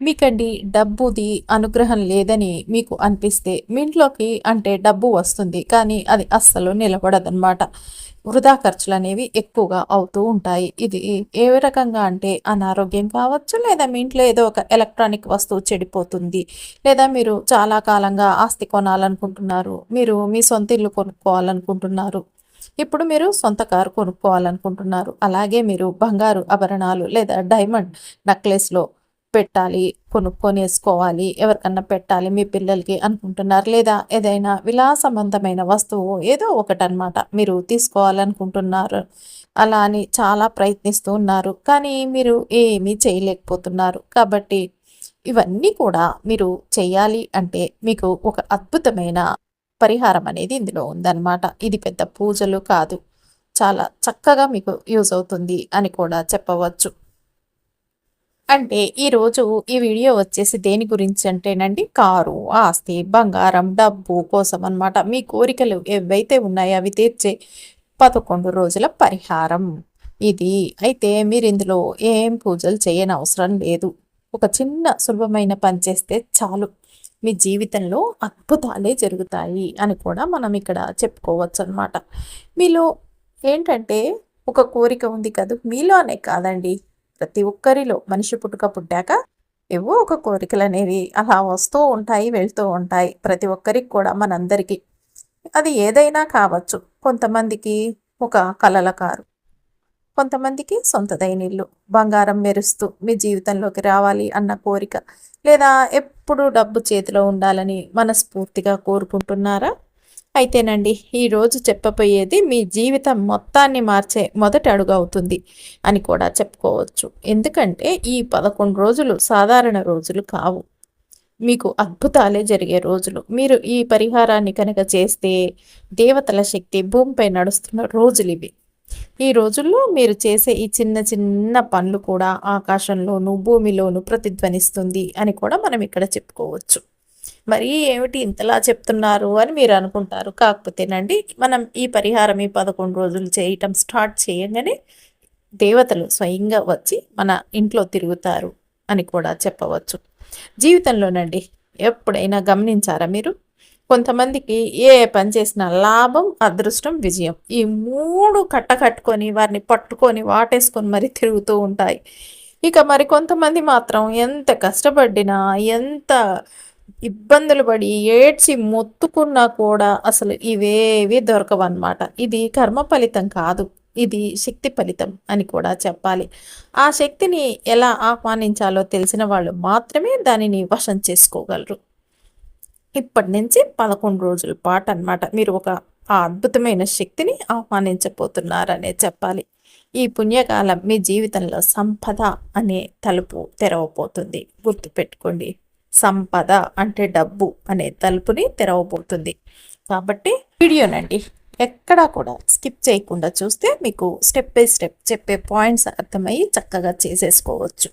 మీకండి డబ్బుది అనుగ్రహం లేదని మీకు అనిపిస్తే మీ ఇంట్లోకి అంటే డబ్బు వస్తుంది కానీ అది అస్సలు నిలబడదన్నమాట. వృధా ఖర్చులు అనేవి ఎక్కువగా అవుతూ ఉంటాయి. ఇది ఏ రకంగా అంటే అనారోగ్యం కావచ్చు లేదా మీ ఇంట్లో ఏదో ఒక ఎలక్ట్రానిక్ వస్తువు చెడిపోతుంది లేదా మీరు చాలా కాలంగా ఆస్తి కొనాలనుకుంటున్నారు మీరు మీ సొంత ఇల్లు కొనుక్కోవాలనుకుంటున్నారు ఇప్పుడు మీరు సొంత కారు కొనుక్కోవాలనుకుంటున్నారు అలాగే మీరు బంగారు ఆభరణాలు లేదా డైమండ్ నెక్లెస్లో పెట్టాలి కొనుక్కొని వేసుకోవాలి ఎవరికన్నా పెట్టాలి మీ పిల్లలకి అనుకుంటున్నారు లేదా ఏదైనా విలాసవంతమైన వస్తువు ఏదో ఒకటి అనమాట మీరు తీసుకోవాలనుకుంటున్నారు. అలా అని చాలా ప్రయత్నిస్తూ ఉన్నారు. కానీ మీరు ఏమీ చేయలేకపోతున్నారు. కాబట్టి ఇవన్నీ కూడా మీరు చేయాలి అంటే మీకు ఒక అద్భుతమైన పరిహారం అనేది ఇందులో ఉందన్నమాట. ఇది పెద్ద పూజలు కాదు. చాలా చక్కగా మీకు యూజ్ అవుతుంది అని కూడా చెప్పవచ్చు. అంటే ఈరోజు ఈ వీడియో వచ్చేసి దేని గురించి అంటేనండి కారు ఆస్తి బంగారం డబ్బు కోసం అనమాట మీ కోరికలు ఏవైతే ఉన్నాయో అవి తీర్చే పదకొండు రోజుల పరిహారం. ఇది అయితే మీరు ఇందులో ఏం పూజలు చేయని అవసరం లేదు. ఒక చిన్న సులభమైన పని చేస్తే చాలు. మీ జీవితంలో అద్భుతాలే జరుగుతాయి అని కూడా మనం ఇక్కడ చెప్పుకోవచ్చు అనమాట మీలో ఏంటంటే ఒక కోరిక ఉంది కదా? మీలోనే కాదండి. ప్రతి ఒక్కరిలో మనిషి పుట్టుక పుట్టాక ఏవో ఒక కోరికలు అనేవి అలా వస్తూ ఉంటాయి వెళ్తూ ఉంటాయి. ప్రతి ఒక్కరికి కూడా మనందరికీ. అది ఏదైనా కావచ్చు. కొంతమందికి ఒక కలల కారు కొంతమందికి సొంతదైన ఇల్లు. బంగారం మెరుస్తూ మీ జీవితంలోకి రావాలి అన్న కోరిక. లేదా ఎప్పుడు డబ్బు చేతిలో ఉండాలని మనస్ఫూర్తిగా కోరుకుంటున్నారా? అయితేనండి ఈరోజు చెప్పబోయేది మీ జీవితం మొత్తాన్ని మార్చే మొదటి అడుగు అవుతుంది అని కూడా చెప్పుకోవచ్చు. ఎందుకంటే ఈ పదకొండు రోజులు సాధారణ రోజులు కావు. మీకు అద్భుతాలే జరిగే రోజులు. మీరు ఈ పరిహారాన్ని కనుక చేస్తే దేవతల శక్తి భూమిపై నడుస్తున్న రోజులు ఇవి. ఈ రోజుల్లో మీరు చేసే ఈ చిన్న చిన్న పనులు కూడా ఆకాశంలోను భూమిలోను ప్రతిధ్వనిస్తుంది అని కూడా మనం ఇక్కడ చెప్పుకోవచ్చు. మరి ఏమిటి ఇంతలా చెప్తున్నారు అని మీరు అనుకుంటారు. కాకపోతేనండి మనం ఈ పరిహారం ఈ పదకొండు రోజులు చేయటం స్టార్ట్ చేయగానే దేవతలు స్వయంగా వచ్చి మన ఇంట్లో తిరుగుతారు అని కూడా చెప్పవచ్చు. జీవితంలోనండి ఎప్పుడైనా గమనించారా మీరు? కొంతమందికి ఏ పని చేసినా లాభం అదృష్టం విజయం. ఈ మూడు కట్టకట్టుకొని వారిని పట్టుకొని వాటేసుకొని మరి తిరుగుతూ ఉంటాయి. ఇక మరి కొంతమంది మాత్రం ఎంత కష్టపడినా ఎంత ఇబ్బందులు పడి ఏడ్చి మొత్తుకున్నా కూడా అసలు ఇవేవి దొరకవన్నమాట. ఇది కర్మ ఫలితం కాదు. ఇది శక్తి ఫలితం అని కూడా చెప్పాలి. ఆ శక్తిని ఎలా ఆహ్వానించాలో తెలిసిన వాళ్ళు మాత్రమే దానిని వశం చేసుకోగలరు. ఇప్పటి నుంచి పదకొండు రోజుల పాటు అనమాట మీరు ఒక ఆ అద్భుతమైన శక్తిని ఆహ్వానించబోతున్నారనే చెప్పాలి. ఈ పుణ్యకాలం మీ జీవితంలో సంపద అనే తలుపు తెరవబోతుంది. గుర్తుపెట్టుకోండి. సంపద అంటే డబ్బు అనే తలుపుని తెరవబోతుంది. కాబట్టి వీడియోనండి ఎక్కడా కూడా స్కిప్ చేయకుండా చూస్తే మీకు స్టెప్ బై స్టెప్ చెప్పే పాయింట్స్ అర్థమయ్యి చక్కగా చేసేసుకోవచ్చు.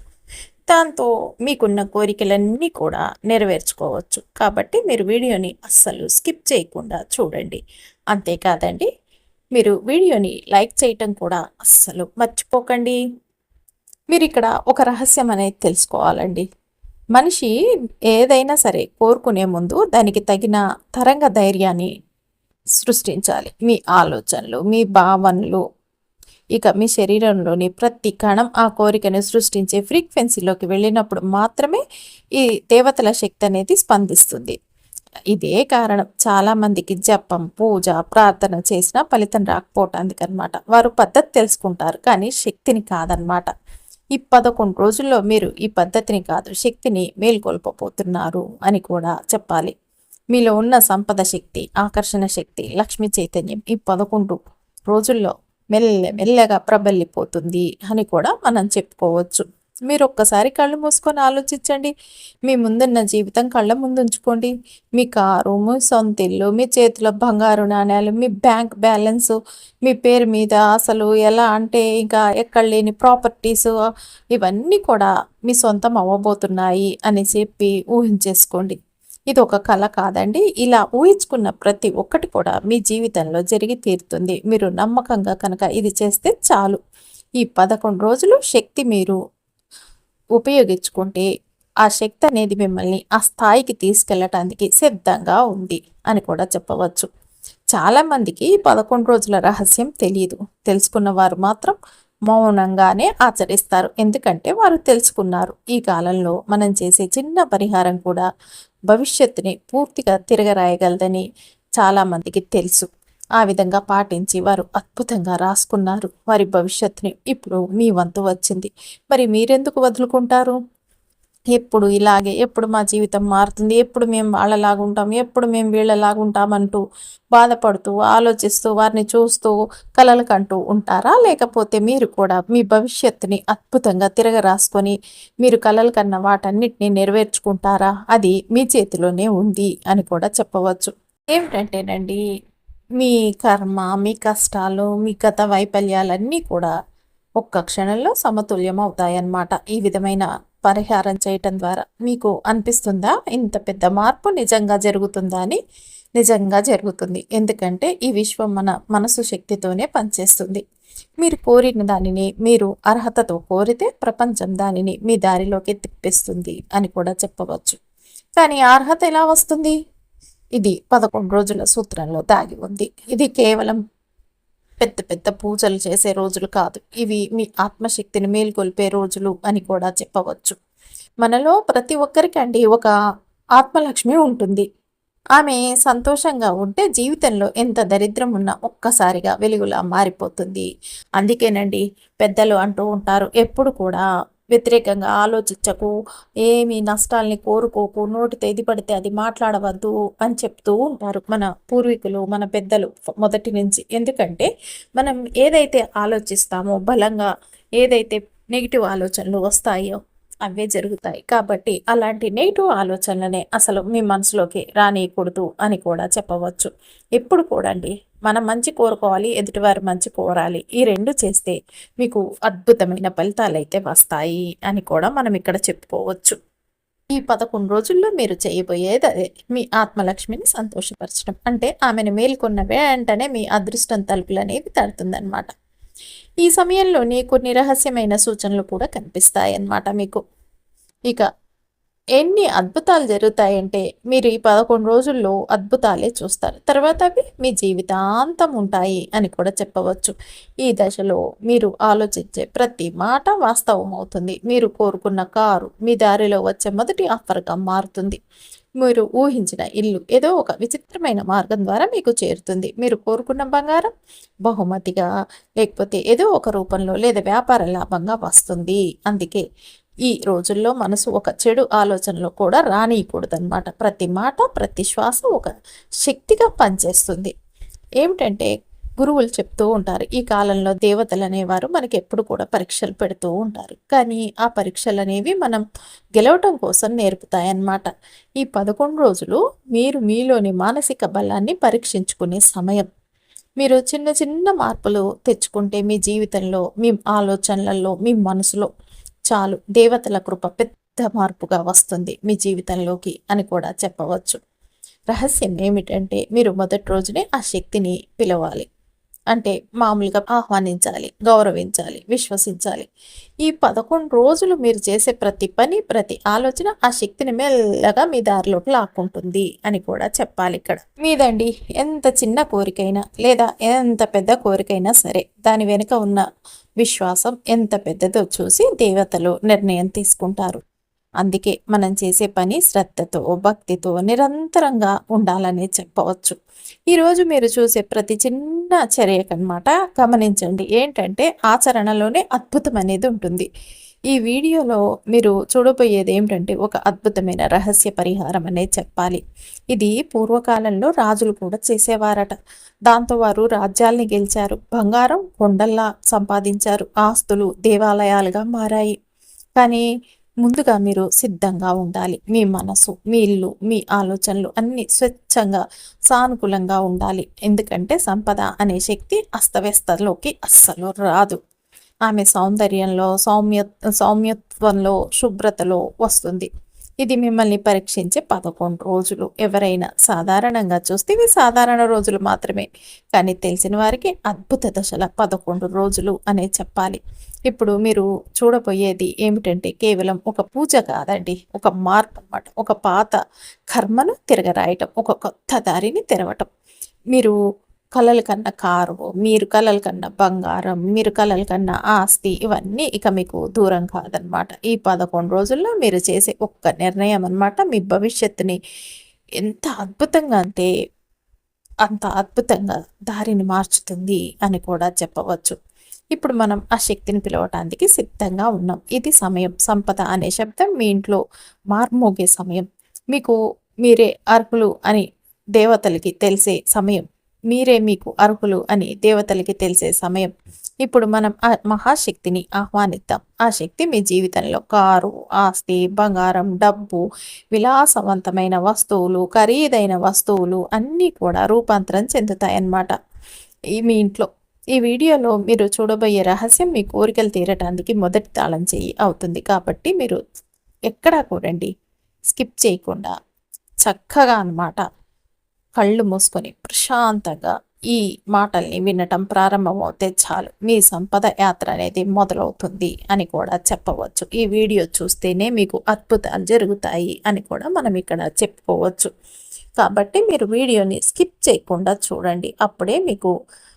దాంతో మీకున్న కోరికలన్నీ కూడా నెరవేర్చుకోవచ్చు. కాబట్టి మీరు వీడియోని అస్సలు స్కిప్ చేయకుండా చూడండి. అంతేకాదండి మీరు వీడియోని లైక్ చేయటం కూడా అస్సలు మర్చిపోకండి. మీరు ఇక్కడ ఒక రహస్యం అనేది తెలుసుకోవాలండి. మనిషి ఏదైనా సరే కోరుకునే ముందు దానికి తగిన తరంగ ధైర్యాన్ని సృష్టించాలి. మీ ఆలోచనలు మీ భావనలు ఇక మీ శరీరంలోని ప్రతి కణం ఆ కోరికను సృష్టించే ఫ్రీక్వెన్సీలోకి వెళ్ళినప్పుడు మాత్రమే ఈ దేవతల శక్తి అనేది స్పందిస్తుంది. ఇదే కారణం. చాలామందికి జపం పూజ ప్రార్థన చేసినా ఫలితం రాకపోవటానికి అనమాట వారు పద్ధతి తెలుసుకుంటారు కానీ శక్తిని కాదనమాట ఈ పదకొండు రోజుల్లో మీరు ఈ పద్ధతిని కాదు శక్తిని మేల్కొల్పబోతున్నారు అని కూడా చెప్పాలి. మీలో ఉన్న సంపద శక్తి ఆకర్షణ శక్తి లక్ష్మీ చైతన్యం ఈ పదకొండు రోజుల్లో మెల్ల మెల్లగా ప్రబల్లిపోతుంది అని కూడా మనం చెప్పుకోవచ్చు. మీరు ఒక్కసారి కళ్ళు మూసుకొని ఆలోచించండి. మీ ముందున్న జీవితం కళ్ళ ముందు ఉంచుకోండి. మీ కారు మీ సొంత ఇల్లు మీ చేతిలో బంగారు నాణ్యాలు మీ బ్యాంక్ బ్యాలెన్స్ మీ పేరు మీద అసలు ఎలా అంటే ఇంకా ఎక్కడ లేని ప్రాపర్టీస్ ఇవన్నీ కూడా మీ సొంతం అవ్వబోతున్నాయి అని చెప్పి ఊహించేసుకోండి. ఇది ఒక కళ కాదండి. ఇలా ఊహించుకున్న ప్రతి ఒక్కటి కూడా మీ జీవితంలో జరిగి తీరుతుంది. మీరు నమ్మకంగా కనుక ఇది చేస్తే చాలు. ఈ పదకొండు రోజులు శక్తి మీరు ఉపయోగించుకుంటే ఆ శక్తి అనేది మిమ్మల్ని ఆ స్థాయికి తీసుకెళ్ళటానికి సిద్ధంగా ఉంది అని కూడా చెప్పవచ్చు. చాలామందికి పదకొండు రోజుల రహస్యం తెలియదు తెలుసుకున్న వారు మాత్రం మౌనంగానే ఆచరిస్తారు. ఎందుకంటే వారు తెలుసుకున్నారు. ఈ కాలంలో మనం చేసే చిన్న పరిహారం కూడా భవిష్యత్తుని పూర్తిగా తిరగరాయగలదని చాలామందికి తెలుసు. ఆ విధంగా పాటించి వారు అద్భుతంగా రాసుకున్నారు. వారి భవిష్యత్తుని ఇప్పుడు మీ వంతు వచ్చింది. మరి మీరెందుకు వదులుకుంటారు? ఎప్పుడు ఇలాగే ఎప్పుడు మా జీవితం మారుతుంది ఎప్పుడు మేము వాళ్ళలాగుంటాం ఎప్పుడు మేము వీళ్ళలాగుంటామంటూ బాధపడుతూ ఆలోచిస్తూ వారిని చూస్తూ కలలు కంటూ ఉంటారా? లేకపోతే మీరు కూడా మీ భవిష్యత్తుని అద్భుతంగా తిరగరాసుకొని మీరు కలలు కన్న వాటన్నిటిని నెరవేర్చుకుంటారా? అది మీ చేతిలోనే ఉంది అని కూడా చెప్పవచ్చు. ఏమిటంటేనండి మీ కర్మ మీ కష్టాలు మీ గత వైఫల్యాలన్నీ కూడా ఒక్క క్షణంలో సమతుల్యం అవుతాయన్నమాట. ఈ విధమైన పరిహారం చేయటం ద్వారా మీకు అనిపిస్తుందా? ఇంత పెద్ద మార్పు నిజంగా జరుగుతుందా అని నిజంగా జరుగుతుంది. ఎందుకంటే ఈ విశ్వం మన మనసు శక్తితోనే పనిచేస్తుంది. మీరు కోరిన దానిని మీరు అర్హతతో కోరితే ప్రపంచం దానిని మీ దారిలోకి తిప్పిస్తుంది అని కూడా చెప్పవచ్చు. కానీ అర్హత ఎలా వస్తుంది? ఇది పదకొండు రోజుల సూత్రంలో దాగి ఉంది. ఇది కేవలం పెద్ద పెద్ద పూజలు చేసే రోజులు కాదు. ఇవి మీ ఆత్మశక్తిని మేల్కొల్పే రోజులు అని కూడా చెప్పవచ్చు. మనలో ప్రతి ఒక్కరికండి ఒక ఆత్మలక్ష్మి ఉంటుంది. ఆమె సంతోషంగా ఉంటే జీవితంలో ఎంత దరిద్రం ఉన్నా ఒక్కసారిగా వెలుగులా మారిపోతుంది. అందుకేనండి పెద్దలు అంటూ ఉంటారు ఎప్పుడు కూడా వ్యతిరేకంగా ఆలోచించకు. ఏమి నష్టాల్ని కోరుకోకు. నోటి తేది పడితే అది మాట్లాడవద్దు అని చెప్తూ ఉంటారు మన పూర్వీకులు మన పెద్దలు మొదటి నుంచి. ఎందుకంటే మనం ఏదైతే ఆలోచిస్తామో బలంగా ఏదైతే నెగిటివ్ ఆలోచనలు వస్తాయో అవే జరుగుతాయి. కాబట్టి అలాంటి నెగిటివ్ ఆలోచనలనే అసలు మీ మనసులోకి రానియకూడదు అని కూడా చెప్పవచ్చు. ఎప్పుడు కూడండి మనం మంచి కోరుకోవాలి ఎదుటివారు మంచి కోరాలి. ఈ రెండు చేస్తే మీకు అద్భుతమైన ఫలితాలు అయితే వస్తాయి అని కూడా మనం ఇక్కడ చెప్పుకోవచ్చు. ఈ పదకొండు రోజుల్లో మీరు చేయబోయేది అదే. మీ ఆత్మలక్ష్మిని సంతోషపరచడం. అంటే ఆమెను మేల్కొన్న వెంటనే మీ అదృష్టం తలుపులు అనేవి తడుతుందన్నమాట. ఈ సమయంలోనే కొన్ని రహస్యమైన సూచనలు కూడా కనిపిస్తాయి అన్నమాట మీకు. ఇక ఎన్ని అద్భుతాలు జరుగుతాయంటే మీరు ఈ పదకొండు రోజుల్లో అద్భుతాలే చూస్తారు. తర్వాత అవి మీ జీవితాంతం ఉంటాయి అని కూడా చెప్పవచ్చు. ఈ దశలో మీరు ఆలోచించే ప్రతి మాట వాస్తవం అవుతుంది. మీరు కోరుకున్న కారు మీ దారిలో వచ్చే మొదటి ఆఫర్గా మారుతుంది. మీరు ఊహించిన ఇల్లు ఏదో ఒక విచిత్రమైన మార్గం ద్వారా మీకు చేరుతుంది. మీరు కోరుకున్న బంగారం బహుమతిగా లేకపోతే ఏదో ఒక రూపంలో లేదా వ్యాపార లాభంగా వస్తుంది. అందుకే ఈ రోజుల్లో మనసు ఒక చెడు ఆలోచనలో కూడా రానియకూడదన్నమాట. ప్రతి మాట ప్రతి శ్వాస ఒక శక్తిగా పనిచేస్తుంది. ఏమిటంటే గురువులు చెప్తూ ఉంటారు. ఈ కాలంలో దేవతలు అనేవారు మనకి ఎప్పుడు కూడా పరీక్షలు పెడుతూ ఉంటారు. కానీ ఆ పరీక్షలు అనేవి మనం గెలవటం కోసం నేర్పుతాయన్నమాట. ఈ పదకొండు రోజులు మీరు మీలోని మానసిక బలాన్ని పరీక్షించుకునే సమయం. మీరు చిన్న చిన్న మార్పులు తెచ్చుకుంటే మీ జీవితంలో మీ ఆలోచనలలో మీ మనసులో చాలు దేవతల కృప పెద్ద మార్పుగా వస్తుంది మీ జీవితంలోకి అని కూడా చెప్పవచ్చు. రహస్యం ఏమిటంటే మీరు మొదటి రోజునే ఆ శక్తిని పిలవాలి. అంటే మామూలుగా ఆహ్వానించాలి గౌరవించాలి విశ్వసించాలి. ఈ పదకొండు రోజులు మీరు చేసే ప్రతి పని ప్రతి ఆలోచన ఆ శక్తిని మెల్లగా మీ దారిలోకి లాక్కుంటుంది అని కూడా చెప్పాలి ఇక్కడ. మీదండి ఎంత చిన్న కోరికైనా లేదా ఎంత పెద్ద కోరికైనా సరే దాని వెనుక ఉన్న విశ్వాసం ఎంత పెద్దదో చూసి దేవతలు నిర్ణయం తీసుకుంటారు. అందుకే మనం చేసే పని శ్రద్ధతో భక్తితో నిరంతరంగా ఉండాలని చెప్పవచ్చు. ఈరోజు మీరు చూసే ప్రతి చిన్న చర్యకనమాట గమనించండి. ఏంటంటే ఆచరణలోనే అద్భుతం అనేది ఉంటుంది. ఈ వీడియోలో మీరు చూడబోయేది ఏమిటంటే ఒక అద్భుతమైన రహస్య పరిహారం అనేది చెప్పాలి. ఇది పూర్వకాలంలో రాజులు కూడా చేసేవారట. దాంతో వారు రాజ్యాల్ని గెలిచారు. బంగారం కొండల్లా సంపాదించారు. ఆస్తులు దేవాలయాలుగా మారాయి. కానీ ముందుగా మీరు సిద్ధంగా ఉండాలి. మీ మనసు మీ ఇల్లు మీ ఆలోచనలు అన్నీ స్వచ్ఛంగా సానుకూలంగా ఉండాలి. ఎందుకంటే సంపద అనే శక్తి అస్తవ్యస్తలోకి అస్సలు రాదు. ఆమె సౌందర్యంలో సౌమ్య సౌమ్యత్వంలో శుభ్రతలో వస్తుంది. ఇది మిమ్మల్ని పరీక్షించే పదకొండు రోజులు. ఎవరైనా సాధారణంగా చూస్తే ఇవి సాధారణ రోజులు మాత్రమే. కానీ తెలిసిన వారికి అద్భుత దశల పదకొండు రోజులు అనే చెప్పాలి. ఇప్పుడు మీరు చూడబోయేది ఏమిటంటే కేవలం ఒక పూజ కాదండి ఒక మార్పు అన్నమాట. ఒక పాత కర్మను తిరగరాయటం ఒక కొత్త దారిని తెరవటం. మీరు కలల కన్నా కారు మీరు కలలు కన్న బంగారం మీరు కలలు కన్న ఆస్తి ఇవన్నీ ఇక మీకు దూరం కాదనమాట. ఈ పదకొండు రోజుల్లో మీరు చేసే ఒక్క నిర్ణయం అనమాట మీ భవిష్యత్తుని ఎంత అద్భుతంగా అంటే అంత అద్భుతంగా దారిని మార్చుతుంది అని కూడా చెప్పవచ్చు. ఇప్పుడు మనం ఆ శక్తిని పిలవటానికి సిద్ధంగా ఉన్నాం. ఇది సమయం సంపద అనే శబ్దం మీ ఇంట్లో మార్మోగే సమయం. మీకు మీరే అర్హులు అని దేవతలకి తెలిసే సమయం. మీరే మీకు అర్హులు అని దేవతలకి తెలిసే సమయం. ఇప్పుడు మనం ఆ మహాశక్తిని ఆహ్వానిద్దాం. ఆ శక్తి మీ జీవితంలో కారు ఆస్తి బంగారం డబ్బు విలాసవంతమైన వస్తువులు ఖరీదైన వస్తువులు అన్నీ కూడా రూపాంతరం చెందుతాయన్నమాట. ఈ మీ ఇంట్లో ఈ వీడియోలో మీరు చూడబోయే రహస్యం మీ కోరికలు తీరటానికి మొదటి తాళం చేయి అవుతుంది. కాబట్టి మీరు ఎక్కడా కూడండి స్కిప్ చేయకుండా చక్కగా అన్నమాట కళ్ళు మూసుకొని ప్రశాంతంగా ఈ మాటల్ని వినటం ప్రారంభమవుతే చాలు. మీ సంపద యాత్ర అనేది మొదలవుతుంది అని కూడా చెప్పవచ్చు. ఈ వీడియో చూస్తేనే మీకు అద్భుతాలు జరుగుతాయి అని కూడా మనం ఇక్కడ చెప్పుకోవచ్చు. కాబట్టి మీరు వీడియోని స్కిప్ చేయకుండా చూడండి. అప్పుడే మీకు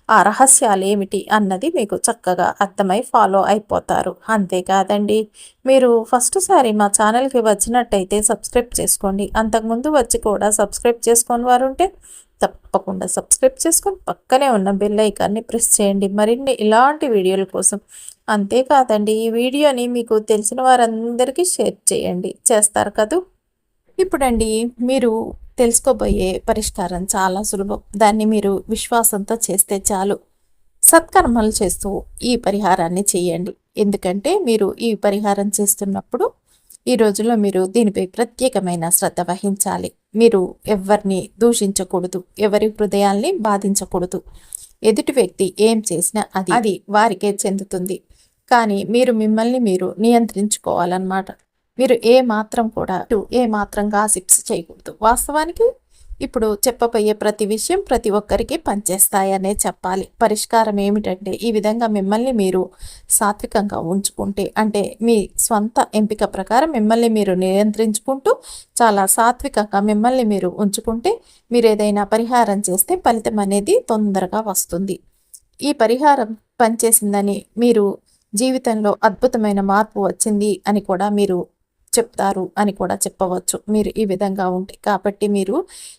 ఆ రహస్యాలు ఏమిటి అన్నది మీకు చక్కగా అర్థమై ఫాలో అయిపోతారు. అంతేకాదండి మీరు ఫస్ట్ సారి మా ఛానల్కి వచ్చినట్టయితే సబ్స్క్రైబ్ చేసుకోండి. అంతకుముందు వచ్చి కూడా సబ్స్క్రైబ్ చేసుకొని వారు ఉంటే తప్పకుండా సబ్స్క్రైబ్ చేసుకొని పక్కనే ఉన్న బెల్ ఐకాన్ని ప్రెస్ చేయండి. మరిన్ని ఇలాంటి వీడియోల కోసం అంతేకాదండి ఈ వీడియోని మీకు తెలిసిన వారందరికీ షేర్ చేయండి. చేస్తారు కదూ? ఇప్పుడండి మీరు తెలుసుకోబోయే పరిష్కారం చాలా సులభం. దాన్ని మీరు విశ్వాసంతో చేస్తే చాలు. సత్కర్మలు చేస్తూ ఈ పరిహారాన్ని చేయండి. ఎందుకంటే మీరు ఈ పరిహారం చేస్తున్నప్పుడు ఈ రోజుల్లో మీరు దీనిపై ప్రత్యేకమైన శ్రద్ధ వహించాలి. మీరు ఎవరిని దూషించకూడదు. ఎవరి హృదయాల్ని బాధించకూడదు. ఎదుటి వ్యక్తి ఏం చేసినా అది అది వారికే చెందుతుంది. కానీ మీరు మిమ్మల్ని మీరు నియంత్రించుకోవాలన్నమాట. మీరు ఏ మాత్రం కూడా ఏ మాత్రం గాసిప్స్ చేయకూడదు. వాస్తవానికి ఇప్పుడు చెప్పబోయే ప్రతి విషయం ప్రతి ఒక్కరికి పనిచేస్తాయనే చెప్పాలి. పరిష్కారం ఏమిటంటే ఈ విధంగా మిమ్మల్ని మీరు సాత్వికంగా ఉంచుకుంటే అంటే మీ స్వంత ఎంపిక ప్రకారం మిమ్మల్ని మీరు నియంత్రించుకుంటూ చాలా సాత్వికంగా మిమ్మల్ని మీరు ఉంచుకుంటే మీరు ఏదైనా పరిహారం చేస్తే ఫలితం అనేది తొందరగా వస్తుంది. ఈ పరిహారం పనిచేసిందని మీరు జీవితంలో అద్భుతమైన మార్పు వచ్చింది అని కూడా మీరు చెప్తారు అని కూడా చెప్పవచ్చు. మీరు ఈ విధంగా ఉంటే కాబట్టి మీరు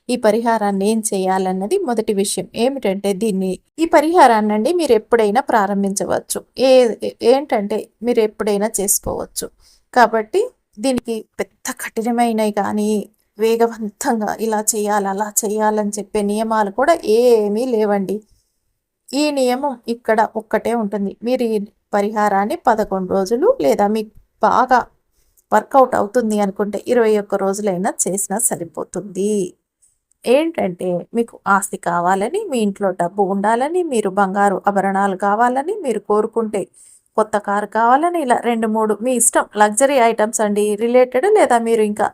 ఈ పరిహారాన్ని ఏం చేయాలన్నది మొదటి విషయం. ఏమిటంటే దీన్ని ఈ పరిహారాన్ని అండి మీరు ఎప్పుడైనా ప్రారంభించవచ్చు. ఏ ఏంటంటే మీరు ఎప్పుడైనా చేసుకోవచ్చు. కాబట్టి దీనికి పెద్ద కఠినమైనవి కానీ వేగవంతంగా ఇలా చేయాలి అలా చేయాలని చెప్పే నియమాలు కూడా ఏమీ లేవండి. ఈ నియమం ఇక్కడ ఒక్కటే ఉంటుంది. మీరు ఈ పరిహారాన్ని పదకొండు రోజులు లేదా మీకు బాగా వర్కౌట్ అవుతుంది అనుకుంటే ఇరవై ఒక్క రోజులైనా చేసినా సరిపోతుంది. ఏంటంటే మీకు ఆస్తి కావాలని మీ ఇంట్లో డబ్బు ఉండాలని మీరు బంగారు ఆభరణాలు కావాలని మీరు కోరుకుంటే కొత్త కారు కావాలని ఇలా రెండు మూడు మీ ఇష్టం లగ్జరీ ఐటమ్స్ అండి రిలేటెడ్ లేదా మీరు ఇంకా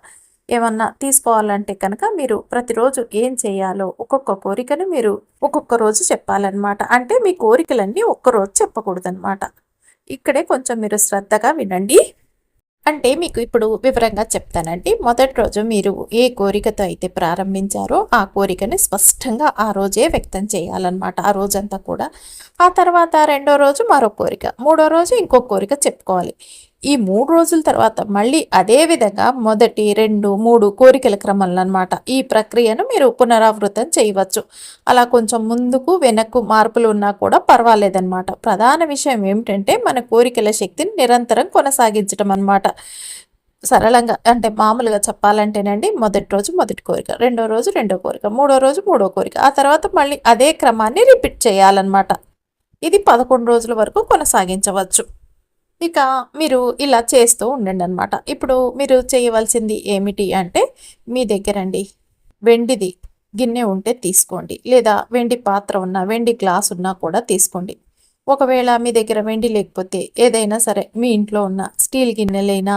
ఏమన్నా తీసుకోవాలంటే కనుక మీరు ప్రతిరోజు ఏం చేయాలో ఒక్కొక్క కోరికను మీరు ఒక్కొక్క రోజు చెప్పాలన్నమాట. అంటే మీ కోరికలన్నీ ఒక్కరోజు చెప్పకూడదన్నమాట. ఇక్కడే కొంచెం మీరు శ్రద్ధగా వినండి. అంటే మీకు ఇప్పుడు వివరంగా చెప్తానండి. మొదటి రోజు మీరు ఏ కోరికతో అయితే ప్రారంభించారో ఆ కోరికని స్పష్టంగా ఆ రోజే వ్యక్తం చేయాలన్నమాట. ఆ రోజంతా కూడా. ఆ తర్వాత రెండో రోజు మరో కోరిక. మూడో రోజు ఇంకో కోరిక చెప్పుకోవాలి. ఈ మూడు రోజుల తర్వాత మళ్ళీ అదే విధంగా మొదటి రెండు మూడు కోరికల క్రమంలో అనమాట ఈ ప్రక్రియను మీరు పునరావృతం చేయవచ్చు. అలా కొంచెం ముందుకు వెనక్కు మార్పులు ఉన్నా కూడా పర్వాలేదన్నమాట. ప్రధాన విషయం ఏమిటంటే మన కోరికల శక్తిని నిరంతరం కొనసాగించడం అనమాట సరళంగా అంటే మామూలుగా చెప్పాలంటేనండి మొదటి రోజు మొదటి కోరిక రెండో రోజు రెండో కోరిక మూడో రోజు మూడో కోరిక ఆ తర్వాత మళ్ళీ అదే క్రమాన్ని రిపీట్ చేయాలన్నమాట. ఇది పదకొండు రోజుల వరకు కొనసాగించవచ్చు. ఇక మీరు ఇలా చేస్తూ ఉండండి అనమాట ఇప్పుడు మీరు చేయవలసింది ఏమిటి అంటే మీ దగ్గరండి వెండిది గిన్నె ఉంటే తీసుకోండి. లేదా వెండి పాత్ర ఉన్నా వెండి గ్లాస్ ఉన్నా కూడా తీసుకోండి. ఒకవేళ మీ దగ్గర వెండి లేకపోతే ఏదైనా సరే మీ ఇంట్లో ఉన్న స్టీల్ గిన్నెలైనా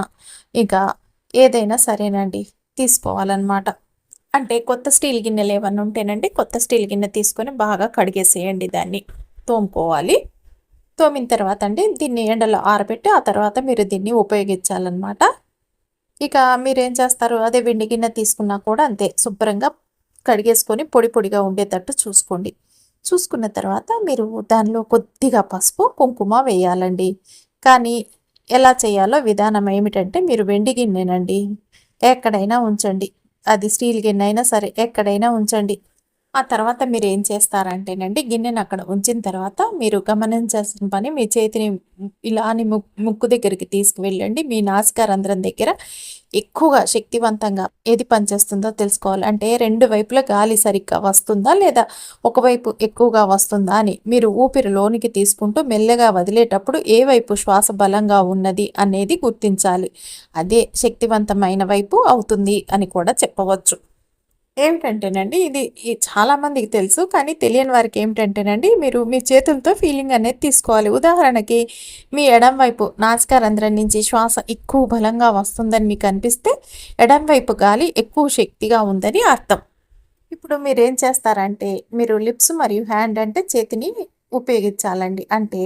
ఇంకా ఏదైనా సరేనండి తీసుకోవాలన్నమాట. అంటే కొత్త స్టీల్ గిన్నెలు ఏమన్నా ఉంటేనండి కొత్త స్టీల్ గిన్నె తీసుకొని బాగా కడిగేసేయండి దాన్ని. తోముకోవాలి. తోమిన తర్వాత అండి దీన్ని ఎండలో ఆరబెట్టి ఆ తర్వాత మీరు దీన్ని ఉపయోగించాలన్నమాట. ఇక మీరేం చేస్తారు? అదే వెండి గిన్నె తీసుకున్నా కూడా అంతే శుభ్రంగా కడిగేసుకొని పొడి పొడిగా ఉండేటట్టు చూసుకోండి. చూసుకున్న తర్వాత మీరు దానిలో కొద్దిగా పసుపు కుంకుమ వేయాలండి. కానీ ఎలా చేయాలో విధానం ఏమిటంటే మీరు వెండి గిన్నెనండి. ఎక్కడైనా ఉంచండి. అది స్టీల్ గిన్నె అయినా సరే ఎక్కడైనా ఉంచండి. ఆ తర్వాత మీరు ఏం చేస్తారంటేనండి గిన్నెను అక్కడ ఉంచిన తర్వాత మీరు గమనించాల్సిన పని మీ చేతిని ఇలా అని ముక్కు దగ్గరికి తీసుకువెళ్ళండి. మీ నాసికారంధ్రం దగ్గర ఎక్కువగా శక్తివంతంగా ఏది పనిచేస్తుందో తెలుసుకోవాలి. అంటే రెండు వైపుల గాలి సరిగ్గా వస్తుందా లేదా ఒకవైపు ఎక్కువగా వస్తుందా అని మీరు ఊపిరి లోనికి తీసుకుంటూ మెల్లగా వదిలేటప్పుడు ఏ వైపు శ్వాస బలంగా ఉన్నది అనేది గుర్తించాలి. అదే శక్తివంతమైన వైపు అవుతుంది అని కూడా చెప్పవచ్చు. ఏమిటంటేనండి ఇది చాలామందికి తెలుసు కానీ తెలియని వారికి ఏమిటంటేనండి మీరు మీ చేతులతో ఫీలింగ్ అనేది తీసుకోవాలి. ఉదాహరణకి మీ ఎడం వైపు నాసికారంధ్రం నుంచి శ్వాస ఎక్కువ బలంగా వస్తుందని మీకు అనిపిస్తే ఎడం వైపు గాలి ఎక్కువ శక్తిగా ఉందని అర్థం. ఇప్పుడు మీరు ఏం చేస్తారంటే మీరు లిప్స్ మరియు హ్యాండ్ అంటే చేతిని ఉపయోగించాలండి. అంటే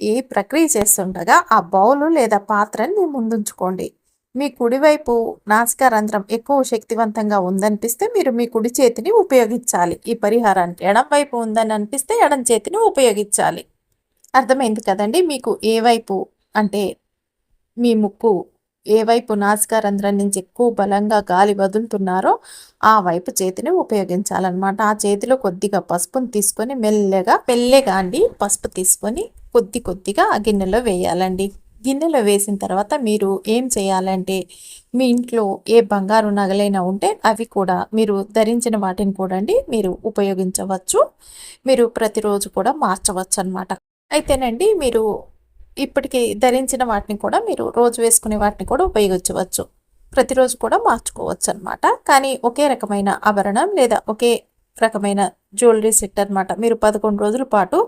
ఈ ప్రక్రియ చేస్తుండగా ఆ బౌలు లేదా పాత్రని మీ ముందుంచుకోండి. మీ కుడివైపు నాసికారంధ్రం ఎక్కువ శక్తివంతంగా ఉందనిపిస్తే మీరు మీ కుడి చేతిని ఉపయోగించాలి. ఈ పరిహారానికి ఎడం వైపు ఉందని అనిపిస్తే ఎడం చేతిని ఉపయోగించాలి. అర్థమైంది కదండి? మీకు ఏ వైపు అంటే మీ ముక్కు ఏ వైపు నాసికారంధ్రం నుంచి ఎక్కువ బలంగా గాలి వదులుతున్నారో ఆ వైపు చేతిని ఉపయోగించాలన్నమాట. ఆ చేతిలో కొద్దిగా పసుపుని తీసుకొని మెల్లగా మెల్లగా అండి పసుపు తీసుకొని కొద్ది కొద్దిగా ఆ గిన్నెలో వేయాలండి. గిన్నెలో వేసిన తర్వాత మీరు ఏం చేయాలంటే మీ ఇంట్లో ఏ బంగారు నగలైనా ఉంటే అవి కూడా మీరు ధరించిన వాటిని కూడా అండి మీరు ఉపయోగించవచ్చు. మీరు ప్రతిరోజు కూడా మార్చవచ్చు అనమాట అయితేనండి మీరు ఇప్పటికి ధరించిన వాటిని కూడా మీరు రోజు వేసుకునే వాటిని కూడా ఉపయోగించవచ్చు. ప్రతిరోజు కూడా మార్చుకోవచ్చు అనమాట కానీ ఒకే రకమైన ఆభరణం లేదా ఒకే రకమైన జ్యువెలరీ సెట్ అనమాట మీరు పదకొండు రోజుల పాటు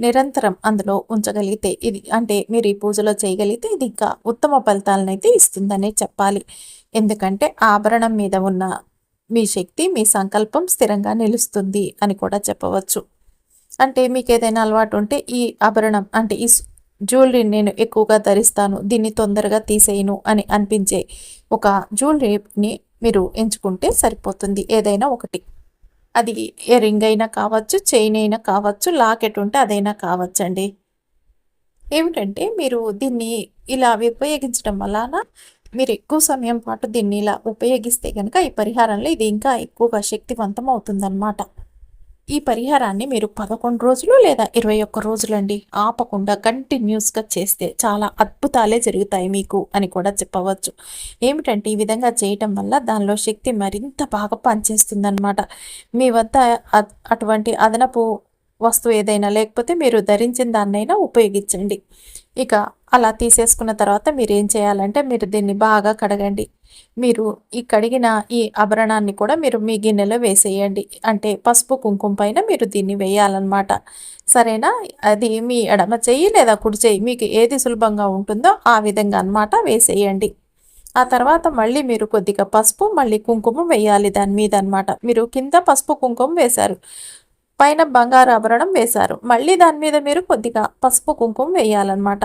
నిరంతరం అందులో ఉంచగలిగితే ఇది అంటే మీరు ఈ పూజలో చేయగలిగితే ఇది ఇంకా ఉత్తమ ఫలితాలను అయితే ఇస్తుందనే చెప్పాలి. ఎందుకంటే ఆభరణం మీద ఉన్న మీ శక్తి మీ సంకల్పం స్థిరంగా నిలుస్తుంది అని కూడా చెప్పవచ్చు. అంటే మీకు ఏదైనా అలవాటు ఉంటే ఈ ఆభరణం అంటే ఈ జ్యువెలరీ నేను ఎక్కువగా ధరిస్తాను దీన్ని తొందరగా తీసేయను అని అనిపించే ఒక జ్యువెలరీని మీరు ఎంచుకుంటే సరిపోతుంది. ఏదైనా ఒకటి. అది రింగ్ అయినా కావచ్చు చైన్ అయినా కావచ్చు లాకెట్ ఉంటే అదైనా కావచ్చండి. ఏమిటంటే మీరు దీన్ని ఇలా ఉపయోగించడం వలన మీరు ఎక్కువ సమయం పాటు దీన్ని ఇలా ఉపయోగిస్తే కనుక ఈ పరిహారంలో ఇది ఇంకా ఎక్కువగా శక్తివంతం అవుతుందన్నమాట. ఈ పరిహారాన్ని మీరు పదకొండు రోజులు లేదా ఇరవై ఒక్క రోజులండి ఆపకుండా కంటిన్యూస్గా చేస్తే చాలా అద్భుతాలే జరుగుతాయి మీకు అని కూడా చెప్పవచ్చు. ఏమిటంటే ఈ విధంగా చేయటం వల్ల దానిలో శక్తి మరింత బాగా పనిచేస్తుందన్నమాట. మీ వద్ద అటువంటి అదనపు వస్తువు ఏదైనా లేకపోతే మీరు ధరించిన దాన్నైనా ఉపయోగించండి. ఇక అలా తీసేసుకున్న తర్వాత మీరు ఏం చేయాలంటే మీరు దీన్ని బాగా కడగండి. మీరు ఈ కడిగిన ఈ ఆభరణాన్ని కూడా మీరు మీ గిన్నెలో వేసేయండి. అంటే పసుపు కుంకుమ పైన మీరు దీన్ని వేయాలన్నమాట. సరేనా? అది మీ ఎడమ చెయ్యి లేదా కుడి చెయ్యి మీకు ఏది సులభంగా ఉంటుందో ఆ విధంగా అనమాట వేసేయండి. ఆ తర్వాత మళ్ళీ మీరు కొద్దిగా పసుపు మళ్ళీ కుంకుమ వేయాలి దాని మీద అనమాట మీరు కింద పసుపు కుంకుమ వేశారు. పైన బంగారు ఆభరణం వేశారు. మళ్ళీ దాని మీద మీరు కొద్దిగా పసుపు కుంకుమ వేయాలన్నమాట.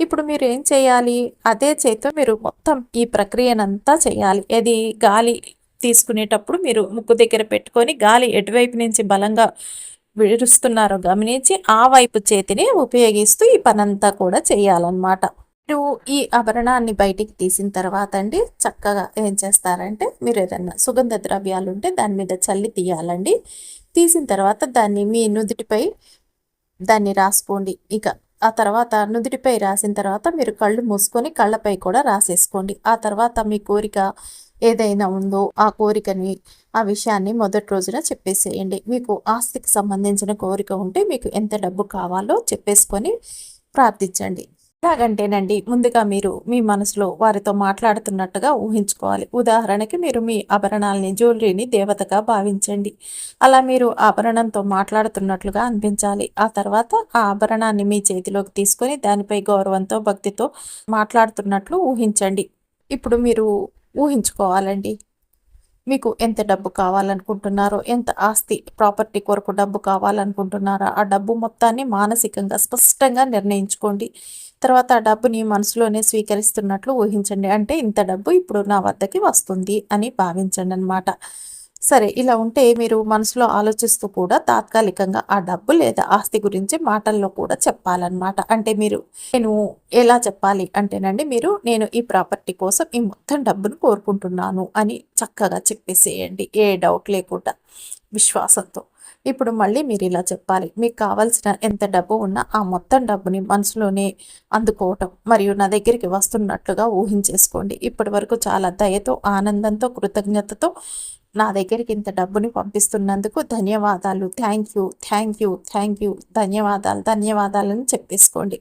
ఇప్పుడు మీరు ఏం చేయాలి? అదే చేతితో మీరు మొత్తం ఈ ప్రక్రియనంతా చేయాలి. అది గాలి తీసుకునేటప్పుడు మీరు ముక్కు దగ్గర పెట్టుకొని గాలి ఎటువైపు నుంచి బలంగా విడుస్తున్నారో గమనించి ఆ వైపు చేతిని ఉపయోగిస్తూ ఈ పనంతా కూడా చేయాలన్నమాట. మీరు ఈ ఆభరణాన్ని బయటికి తీసిన తర్వాత అండి చక్కగా ఏం చేస్తారంటే మీరు ఏదన్నా సుగంధ ద్రవ్యాలు ఉంటే దాని మీద చల్లి తీయాలండి. తీసిన తర్వాత దాన్ని మీ నుదుటిపై దాన్ని రాసుకోండి. ఇక ఆ తర్వాత నుదుటిపై రాసిన తర్వాత మీరు కళ్ళు మూసుకొని కళ్ళపై కూడా రాసేసుకోండి. ఆ తర్వాత మీ కోరిక ఏదైనా ఉందో ఆ కోరికని ఆ విషయాన్ని మొదటి రోజున చెప్పేసేయండి. మీకు ఆస్తికి సంబంధించిన కోరిక ఉంటే మీకు ఎంత డబ్బు కావాలో చెప్పేసుకొని ప్రార్థించండి. ఎలాగంటేనండి ముందుగా మీరు మీ మనసులో వారితో మాట్లాడుతున్నట్టుగా ఊహించుకోవాలి. ఉదాహరణకి మీరు మీ ఆభరణాలని జ్యువెలరీని దేవతగా భావించండి. అలా మీరు ఆభరణంతో మాట్లాడుతున్నట్లుగా అనిపించాలి. ఆ తర్వాత ఆ ఆభరణాన్ని మీ చేతిలోకి తీసుకొని దానిపై గౌరవంతో భక్తితో మాట్లాడుతున్నట్లు ఊహించండి. ఇప్పుడు మీరు ఊహించుకోవాలండి. మీకు ఎంత డబ్బు కావాలనుకుంటున్నారో ఎంత ఆస్తి ప్రాపర్టీ కొరకు డబ్బు కావాలనుకుంటున్నారో ఆ డబ్బు మొత్తాన్ని మానసికంగా స్పష్టంగా నిర్ణయించుకోండి. తర్వాత ఆ డబ్బుని మనసులోనే స్వీకరిస్తున్నట్లు ఊహించండి. అంటే ఇంత డబ్బు ఇప్పుడు నా వద్దకి వస్తుంది అని భావించండి అనమాట సరే ఇలా ఉంటే మీరు మనసులో ఆలోచిస్తూ కూడా తాత్కాలికంగా ఆ డబ్బు లేదా ఆస్తి గురించి మాటల్లో కూడా చెప్పాలన్నమాట. అంటే మీరు నేను ఎలా చెప్పాలి అంటేనండి మీరు నేను ఈ ప్రాపర్టీ కోసం ఈ మొత్తం డబ్బును కోరుకుంటున్నాను అని చక్కగా చెప్పేసేయండి. ఏ డౌట్ లేకుండా విశ్వాసంతో. ఇప్పుడు మళ్ళీ మీరు ఇలా చెప్పాలి. మీకు కావాల్సిన ఎంత డబ్బు ఉన్నా ఆ మొత్తం డబ్బుని మనసులోనే అందుకోవటం మరియు నా దగ్గరికి వస్తున్నట్లుగా ఊహించేసుకోండి. ఇప్పటి వరకు చాలా దయతో ఆనందంతో కృతజ్ఞతతో నా దగ్గరికి ఇంత డబ్బుని పంపిస్తున్నందుకు ధన్యవాదాలు. Thank you thank you thank you. ధన్యవాదాలు ధన్యవాదాలని చెప్పేసుకోండి.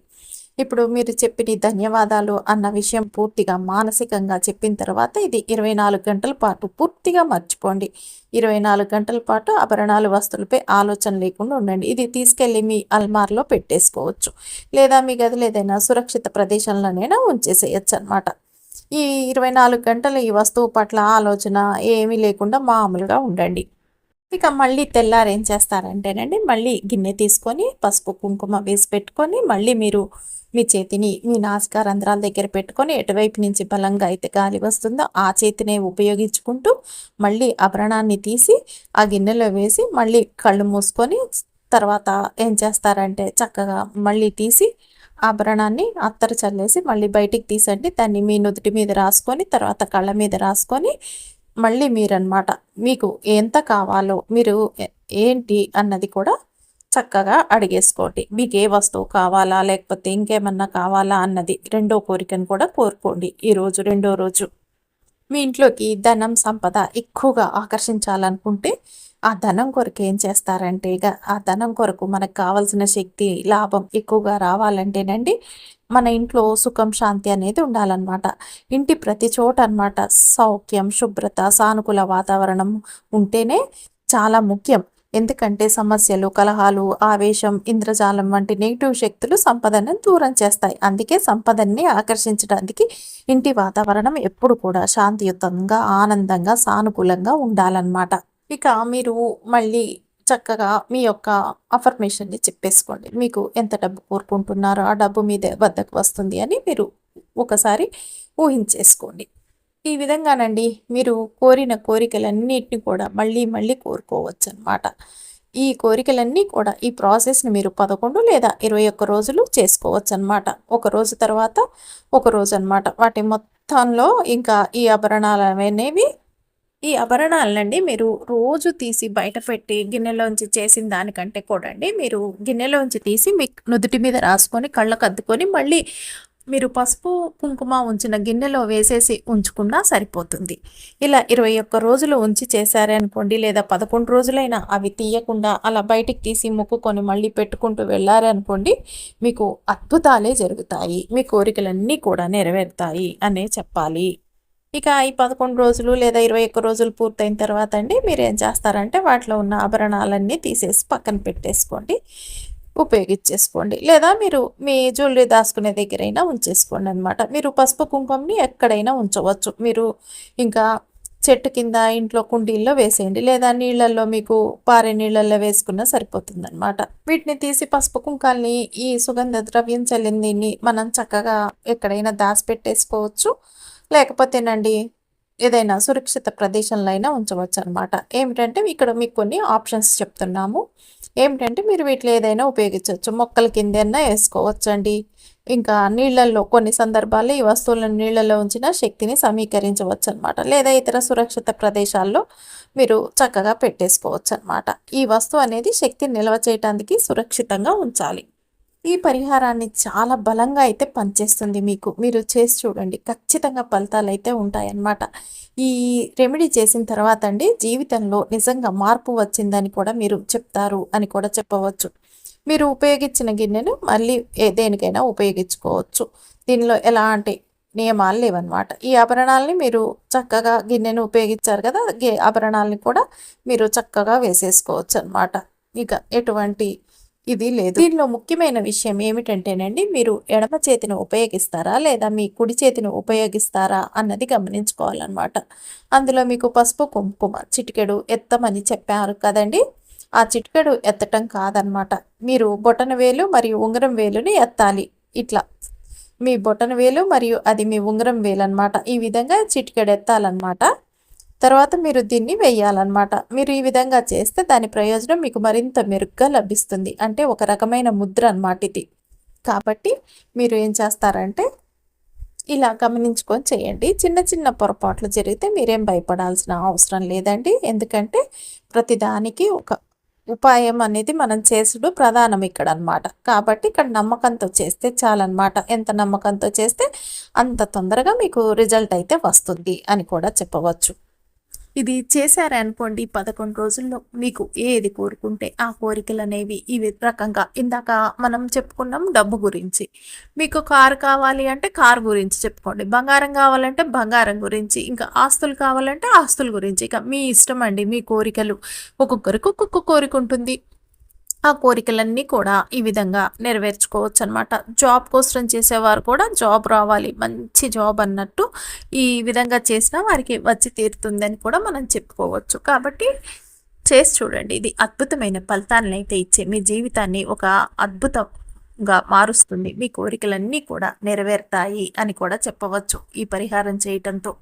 ఇప్పుడు మీరు చెప్పిన ధన్యవాదాలు అన్న విషయం పూర్తిగా మానసికంగా చెప్పిన తర్వాత ఇది ఇరవై నాలుగు గంటల పాటు పూర్తిగా మర్చిపోండి. ఇరవై నాలుగు గంటల పాటు ఆభరణాలు వస్తువులపై ఆలోచన లేకుండా ఉండండి. ఇది తీసుకెళ్ళి మీ అల్మార్లో పెట్టేసుకోవచ్చు. లేదా మీ గదిలో ఏదైనా సురక్షిత ప్రదేశంలోనైనా ఉంచేసేయచ్చు అనమాట ఈ ఇరవై నాలుగు గంటలు ఈ వస్తువు పట్ల ఆలోచన ఏమీ లేకుండా మామూలుగా ఉండండి. ఇక మళ్ళీ తెల్లారు ఏం చేస్తారంటేనండి మళ్ళీ గిన్నె తీసుకొని పసుపు కుంకుమ వేసి పెట్టుకొని మళ్ళీ మీరు మీ చేతిని మీ నాసిక రంధ్రాల దగ్గర పెట్టుకొని ఎటువైపు నుంచి బలంగా అయితే గాలి వస్తుందో ఆ చేతినే ఉపయోగించుకుంటూ మళ్ళీ ఆభరణాన్ని తీసి ఆ గిన్నెలో వేసి మళ్ళీ కళ్ళు మూసుకొని తర్వాత ఏం చేస్తారంటే చక్కగా మళ్ళీ తీసి ఆభరణాన్ని అత్తరు చల్లేసి మళ్ళీ బయటికి తీసండి దాన్ని మీ నుదుటి మీద రాసుకొని తర్వాత కళ్ళ మీద రాసుకొని మళ్ళీ మీరనమాట మీకు ఎంత కావాలో మీరు ఏంటి అన్నది కూడా చక్కగా అడిగేసుకోండి. మీకు ఏ వస్తువు కావాలా లేకపోతే ఇంకేమన్నా కావాలా అన్నది రెండో కోరికను కూడా కోరుకోండి. ఈరోజు రెండో రోజు మీ ఇంట్లోకి ధనం సంపద ఎక్కువగా ఆకర్షించాలనుకుంటే ఆ ధనం కొరకు ఏం చేస్తారంటే ఇక ఆ ధనం కొరకు మనకు కావాల్సిన శక్తి లాభం ఎక్కువగా రావాలంటేనండి మన ఇంట్లో సుఖం శాంతి అనేది ఉండాలన్నమాట. ఇంటి ప్రతి చోట అనమాట సౌఖ్యం శుభ్రత సానుకూల వాతావరణం ఉంటేనే చాలా ముఖ్యం. ఎందుకంటే సమస్యలు కలహాలు ఆవేశం ఇంద్రజాలం వంటి నెగిటివ్ శక్తులు సంపదను దూరం చేస్తాయి. అందుకే సంపదన్ని ఆకర్షించడానికి ఇంటి వాతావరణం ఎప్పుడు కూడా శాంతియుతంగా ఆనందంగా సానుకూలంగా ఉండాలన్నమాట. ఇక మీరు మళ్ళీ చక్కగా మీ యొక్క అఫర్మేషన్ని చెప్పేసుకోండి. మీకు ఎంత డబ్బు కోరుకుంటున్నారో ఆ డబ్బు మీ వద్దకు వస్తుంది అని మీరు ఒకసారి ఊహించేసుకోండి. ఈ విధంగానండి మీరు కోరిన కోరికలన్నిటిని కూడా మళ్ళీ మళ్ళీ కోరుకోవచ్చు అనమాట ఈ కోరికలన్నీ కూడా ఈ ప్రాసెస్ని మీరు పదకొండు లేదా ఇరవై ఒక్క రోజులు చేసుకోవచ్చు అనమాట ఒక రోజు తర్వాత ఒక రోజు అనమాట వాటి మొత్తంలో ఇంకా ఈ ఆభరణాలు అనేవి ఈ ఆభరణాలనండి మీరు రోజు తీసి బయట పెట్టి గిన్నెలోంచి చేసిన దానికంటే కూడా అండి మీరు గిన్నెలోంచి తీసి మీ నుదుటి మీద రాసుకొని కళ్ళకు అద్దుకొని మళ్ళీ మీరు పసుపు కుంకుమ ఉంచిన గిన్నెలో వేసేసి ఉంచుకున్నా సరిపోతుంది. ఇలా ఇరవై ఒక్క రోజులు ఉంచి చేశారే అనుకోండి లేదా పదకొండు రోజులైనా అవి తీయకుండా అలా బయటికి తీసి మొక్కుకొని మళ్ళీ పెట్టుకుంటూ వెళ్ళారే అనుకోండి మీకు అద్భుతాలే జరుగుతాయి. మీ కోరికలన్నీ కూడా నెరవేరుతాయి అనే చెప్పాలి. ఇక ఈ పదకొండు రోజులు లేదా ఇరవై ఒక్క రోజులు పూర్తయిన తర్వాత అండి మీరు ఏం చేస్తారంటే వాటిలో ఉన్న ఆభరణాలన్నీ తీసేసి పక్కన పెట్టేసుకోండి ఉపయోగించేసుకోండి. లేదా మీరు మీ జ్యువెలరీ దాచుకునే దగ్గరైనా ఉంచేసుకోండి అనమాట మీరు పసుపు కుంకుమని ఎక్కడైనా ఉంచవచ్చు. మీరు ఇంకా చెట్టు కింద ఇంట్లో కుండీల్లో వేసేయండి. లేదా నీళ్ళల్లో మీకు పారే నీళ్ళల్లో వేసుకున్నా సరిపోతుంది అనమాట వీటిని తీసి పసుపు కుంకాల్ని ఈ సుగంధ ద్రవ్యం చల్లింది మనం చక్కగా ఎక్కడైనా దాచిపెట్టేసుకోవచ్చు. లేకపోతేనండి ఏదైనా సురక్షిత ప్రదేశంలో అయినా ఉంచవచ్చు అనమాట ఏమిటంటే ఇక్కడ మీకు కొన్ని ఆప్షన్స్ చెప్తున్నాము. ఏమిటంటే మీరు వీటిలో ఏదైనా ఉపయోగించవచ్చు. మొక్కల కిందన్నా వేసుకోవచ్చండి. ఇంకా నీళ్ళల్లో కొన్ని సందర్భాల్లో ఈ వస్తువులను నీళ్ళలో ఉంచిన శక్తిని సమీకరించవచ్చు అనమాట లేదా ఇతర సురక్షిత ప్రదేశాల్లో మీరు చక్కగా పెట్టేసుకోవచ్చు అనమాట ఈ వస్తువు అనేది శక్తిని నిల్వ చేయడానికి సురక్షితంగా ఉంచాలి. ఈ పరిహారాన్ని చాలా బలంగా అయితే పనిచేస్తుంది మీకు. మీరు చేసి చూడండి. ఖచ్చితంగా ఫలితాలు అయితే ఉంటాయన్నమాట. ఈ రెమెడీ చేసిన తర్వాత అండి జీవితంలో నిజంగా మార్పు వచ్చిందని కూడా మీరు చెప్తారు అని కూడా చెప్పవచ్చు. మీరు ఉపయోగించిన గిన్నెను మళ్ళీ దేనికైనా ఉపయోగించుకోవచ్చు. దీనిలో ఎలాంటి నియమాలు లేవన్నమాట. ఈ ఆభరణాలని మీరు చక్కగా గిన్నెను ఉపయోగించారు కదా ఆభరణాలని కూడా మీరు చక్కగా వేసేసుకోవచ్చు అనమాట ఇక ఎటువంటి ఇది లేదు. దీనిలో ముఖ్యమైన విషయం ఏమిటంటేనండి మీరు ఎడమ చేతిని ఉపయోగిస్తారా లేదా మీ కుడి చేతిని ఉపయోగిస్తారా అన్నది గమనించుకోవాలన్నమాట. అందులో మీకు పసుపు కుంకుమ చిటికెడు ఎత్తమని చెప్పారు కదండి. ఆ చిటికెడు ఎత్తటం కాదనమాట మీరు బొటన వేలు మరియు ఉంగరం వేలుని ఎత్తాలి. ఇట్లా. మీ బొటన వేలు మరియు అది మీ ఉంగరం వేలు అనమాట ఈ విధంగా చిటికెడు ఎత్తాలన్నమాట. తర్వాత మీరు దీన్ని వేయాలన్నమాట. మీరు ఈ విధంగా చేస్తే దాని ప్రయోజనం మీకు మరింత మెరుగ్గా లభిస్తుంది. అంటే ఒక రకమైన ముద్ర అనమాట ఇది. కాబట్టి మీరు ఏం చేస్తారంటే ఇలా గమనించుకొని చేయండి. చిన్న చిన్న పొరపాట్లు జరిగితే మీరేం భయపడాల్సిన అవసరం లేదండి. ఎందుకంటే ప్రతిదానికి ఒక ఉపాయం అనేది మనం చేసుడు ప్రధానం ఇక్కడ అనమాట కాబట్టి ఇక్కడ నమ్మకంతో చేస్తే చాలన్నమాట. ఎంత నమ్మకంతో చేస్తే అంత తొందరగా మీకు రిజల్ట్ అయితే వస్తుంది అని కూడా చెప్పవచ్చు. ఇది చేశారనుకోండి పదకొండు రోజుల్లో మీకు ఏది కోరుకుంటే ఆ కోరికలు అనేవి ఈ రకంగా. ఇందాక మనం చెప్పుకున్నాం డబ్బు గురించి. మీకు కారు కావాలి అంటే కారు గురించి చెప్పుకోండి. బంగారం కావాలంటే బంగారం గురించి ఇంకా ఆస్తులు కావాలంటే ఆస్తుల గురించి. ఇక మీ ఇష్టం అండి మీ కోరికలు. ఒక్కొక్కరికి ఒక్కొక్క కోరిక ఉంటుంది. ఆ కోరికలన్నీ కూడా ఈ విధంగా నెరవేర్చుకోవచ్చు అనమాట జాబ్ కోసం చేసేవారు కూడా జాబ్ రావాలి మంచి జాబ్ అన్నట్టు ఈ విధంగా చేసినా వారికి వచ్చి తీరుతుందని కూడా మనం చెప్పుకోవచ్చు. కాబట్టి చేసి చూడండి ఇది అద్భుతమైన ఫలితాలను అయితే ఇచ్చే మీ జీవితాన్ని ఒక అద్భుతంగా మారుస్తుంది. మీ కోరికలన్నీ కూడా నెరవేరుతాయి అని కూడా చెప్పవచ్చు ఈ పరిహారం చేయటంతో.